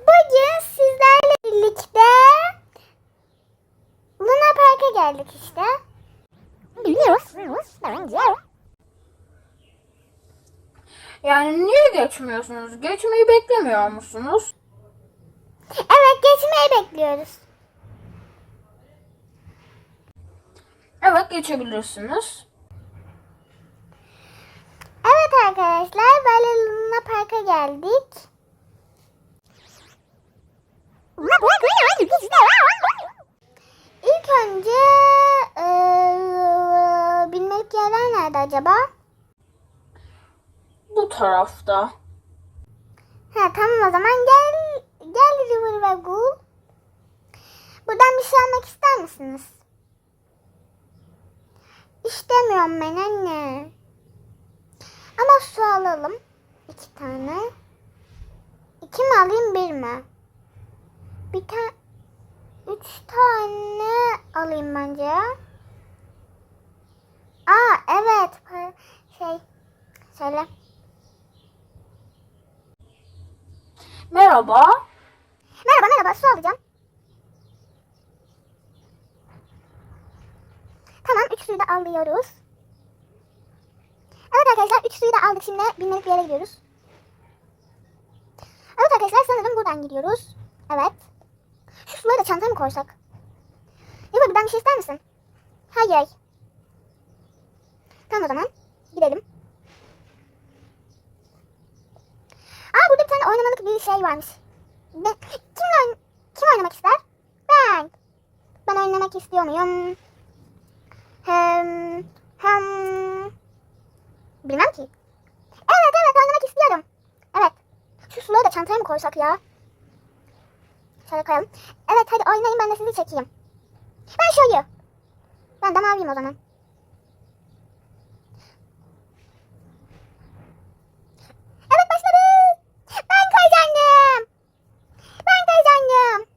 Bugün sizlerle birlikte Luna Park'a geldik işte. Yani niye geçmiyorsunuz? Geçmeyi beklemiyor musunuz? Evet geçmeyi bekliyoruz. Evet geçebilirsiniz. Evet arkadaşlar böyle Luna Park'a geldik. İlk önce eee bilmek yerler nerede acaba? Bu tarafta. Ha tamam o zaman gel gel River ve Ghoul. Buradan bir şey almak ister misiniz? İstemiyorum ben anne. Ama su alalım. iki tane. İki mi alayım bir mi? Bir tane üç tane alayım bence. Aa evet şey söyle. Merhaba. Merhaba merhaba su alacağım. Tamam üç suyu da alıyoruz. Evet arkadaşlar üç suyu da aldık şimdi binmelik bir yere gidiyoruz. Evet arkadaşlar sanırım buradan gidiyoruz. Evet. Şu suları da çantaya mı koysak? Yok bir şey ister misin? Hayır. Tamam o zaman gidelim. Aa burada bir tane oynamalık bir şey varmış. Kim, oyn kim oynamak ister? Ben. Ben oynamak istiyor muyum? Hem, hem... Bilmem ki. Evet evet oynamak istiyorum. Evet. Şu suları da çantaya mı koysak ya? Şöyle koyalım. Evet hadi oynayın ben de sizi çekeyim. Ben şöyle. Ben de maviyim o zaman. Evet başladı. Ben kazandım. Ben kazandım.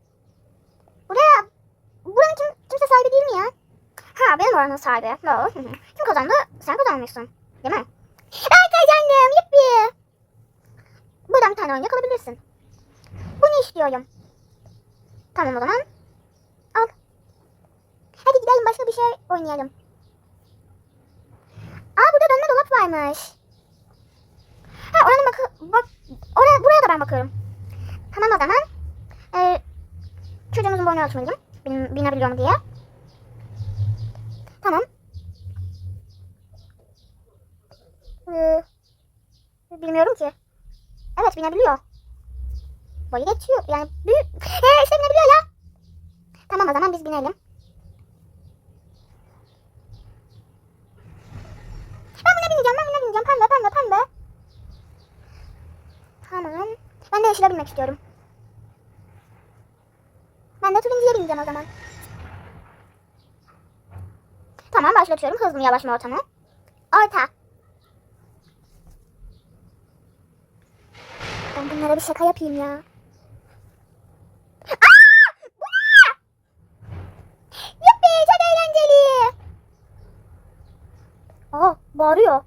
Buraya, buranın kim, kimse sahibi değil mi ya? Ha benim oranın sahibi. No. kim kazandı? Sen kazanmışsın. Değil mi? Ben kazandım. Yuppi. Buradan bir tane oyuncak alabilirsin. Bunu istiyorum. Tamam o zaman. Al. Hadi gidelim başka bir şey oynayalım. Aa burada dönme dolap varmış. Ha oranın bakı bak oraya buraya da ben bakıyorum. Tamam o zaman. Ee, çocuğumuzun boyunu ölçmeliyim. Bin, binebiliyor mu diye. Tamam. Ee, bilmiyorum ki. Binebiliyor. Boyu geçiyor. Yani büyük. He işte binebiliyor ya. Tamam o zaman biz binelim. Ben buna bineceğim. Ben buna bineceğim. Pembe pembe pembe. Tamam. Ben de yeşile binmek istiyorum. Ben de turuncuya bineceğim o zaman. Tamam başlatıyorum. Hız mı yavaş mı orta mı? Orta. Ben bunlara bir şaka yapayım ya. Yuppi çok eğlenceli. Aa bağırıyor.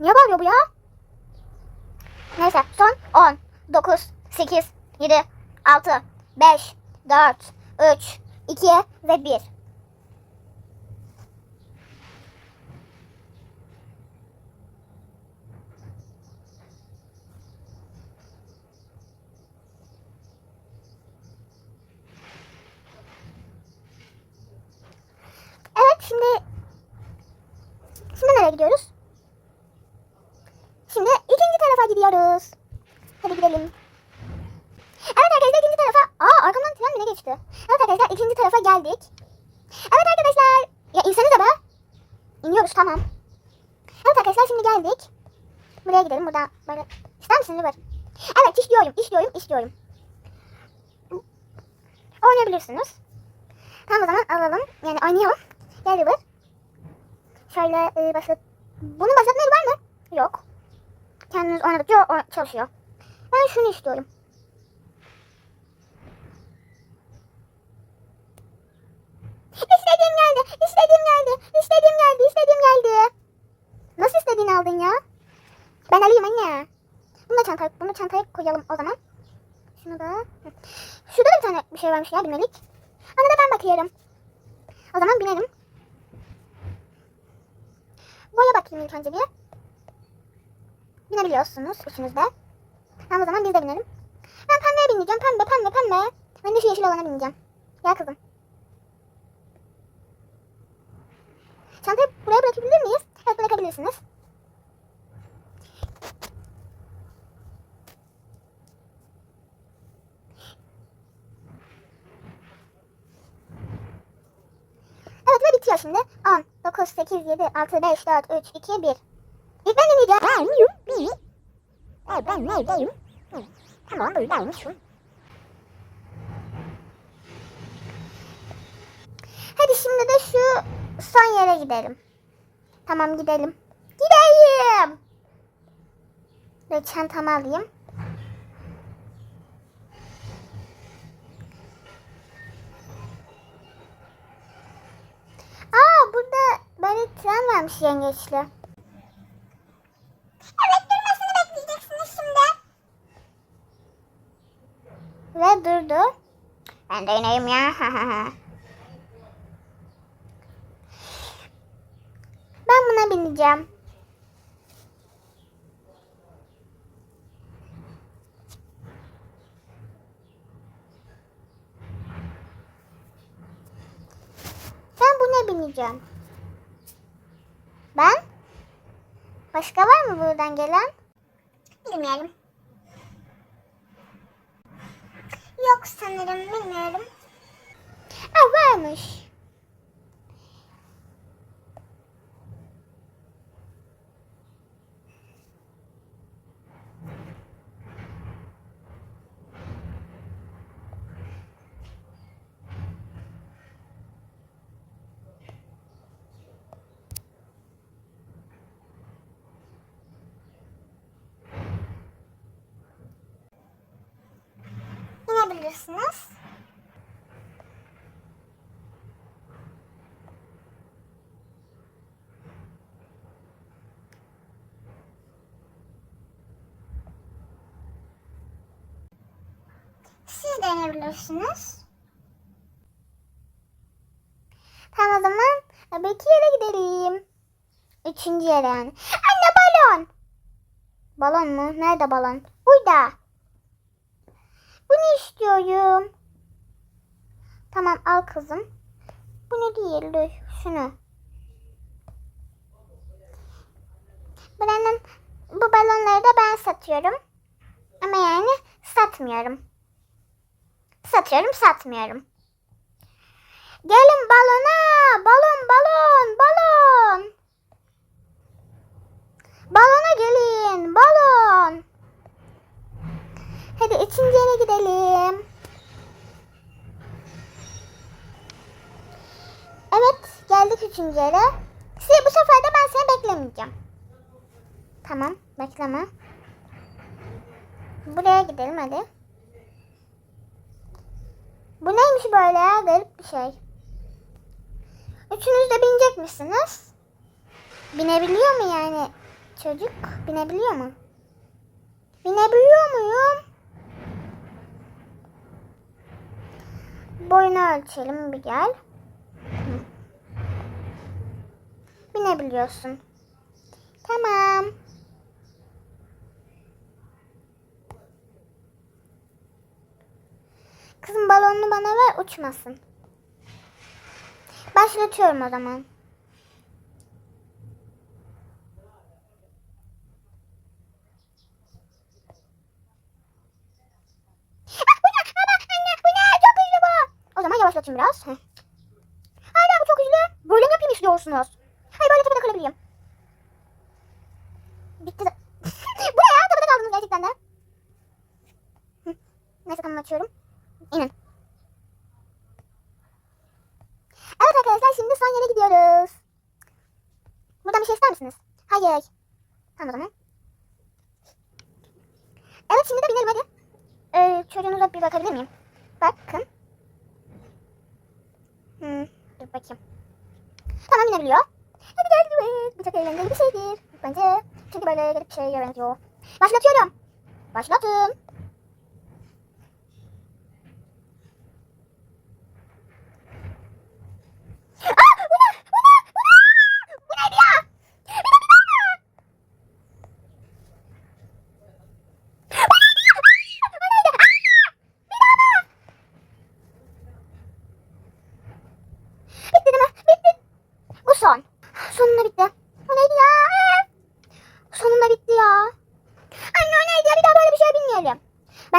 Niye bağırıyor bu ya? Neyse son 10, 9, 8, 7, 6, 5, 4, 3, 2 ve 1. Evet şimdi Şimdi nereye gidiyoruz? Şimdi ikinci tarafa gidiyoruz. Hadi gidelim. Evet arkadaşlar ikinci tarafa... Aa arkamdan tren mi ne geçti? Evet arkadaşlar ikinci tarafa geldik. Evet arkadaşlar. Ya insenize be. İniyoruz tamam. Evet arkadaşlar şimdi geldik. Buraya gidelim. Burada böyle... İster misin River? Evet istiyorum, istiyorum, istiyorum. Oynayabilirsiniz. Tamam o zaman alalım. Yani oynayalım. Gel River. Şöyle e, başlat... Bunun başlatma yeri var mı? Yok. Kendiniz oynadıkça çalışıyor. Ben şunu istiyorum. İstediğim geldi. İstediğim geldi. İstediğim geldi. İstediğim geldi. Nasıl istediğim aldın ya? Ben alayım anne. Bunu da çantaya, bunu çantaya koyalım o zaman. Şunu da. Şurada da bir tane bir şey varmış ya binmelik. Ona da ben bakıyorum. O zaman binelim. Önce bir. Binebiliyorsunuz üçünüz de. Tamam o zaman biz de binelim. Ben pembeye bineceğim. Pembe pembe pembe. Ben de şu yeşil olana bineceğim. Gel kızım. Çantayı buraya bırakabilir miyiz? Evet bırakabilirsiniz. Bitiyor şimdi. 10, 9, 8, 7, 6, 5, 4, 3, 2, 1. İlk ben deneyeceğim. Ben miyim? Evet ben neredeyim? Hı, Tamam buradaymışım. Hadi şimdi de şu son yere gidelim. Tamam gidelim. Gideyim. Ve çantamı alayım. Aa böyle tren varmış yengeçli. Evet durmasını bekleyeceksiniz şimdi. Ve durdu. Ben de ineyim ya. ben buna bineceğim. Ben buna bineceğim. Ben? Başka var mı buradan gelen? Bilmiyorum. Yok sanırım bilmiyorum. Aa varmış. İnebilirsiniz. Siz de inebilirsiniz. Tamam o zaman öbeki yere gidelim. Üçüncü yere yani. Anne balon. Balon mu? Nerede balon? Burada. Bunu istiyorum. Tamam al kızım. Bunu değil şunu. Buranın bu balonları da ben satıyorum. Ama yani satmıyorum. Satıyorum satmıyorum. Gelin balona. Balon balon balon. Balona gelin. Balon. Hadi üçüncü yere gidelim. Evet geldik üçüncü yere. Size bu sefer de ben seni beklemeyeceğim. Tamam bekleme. Buraya gidelim hadi. Bu neymiş böyle garip bir şey. Üçünüz de binecek misiniz? Binebiliyor mu yani çocuk? Binebiliyor mu? Binebiliyor muyum? Boyunu ölçelim bir gel. Binebiliyorsun. Tamam. Kızım balonunu bana ver uçmasın. Başlatıyorum o zaman. Ah, bu ne? Baba, anne, bu ne? Çok hızlı bu. O zaman yavaşlatayım biraz. Heh. Hala bu çok hızlı. Böyle istiyorsunuz? Hayır böyle tepede kalabileyim. Bitti de. bu ne ya? Tepede kaldınız gerçekten de. Neyse tamam açıyorum. İnin. Evet arkadaşlar şimdi son yere gidiyoruz. Buradan bir şey ister misiniz? Hayır. Tamam o zaman. Evet şimdi de binelim hadi. Ee, çocuğunuza bir bakabilir miyim? Bakın. Hmm, dur bakayım falan inebiliyor. Hadi gel Bu çok eğlenceli bir şeydir. Bence. Çünkü böyle garip bir şey yaratıyor. Başlatıyorum. Başlatın.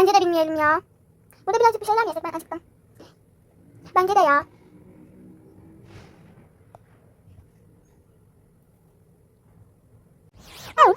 Bence de bilmeyelim ya. Burada birazcık bir şeyler mi yesek ben açıktan. Bence de ya. Oh,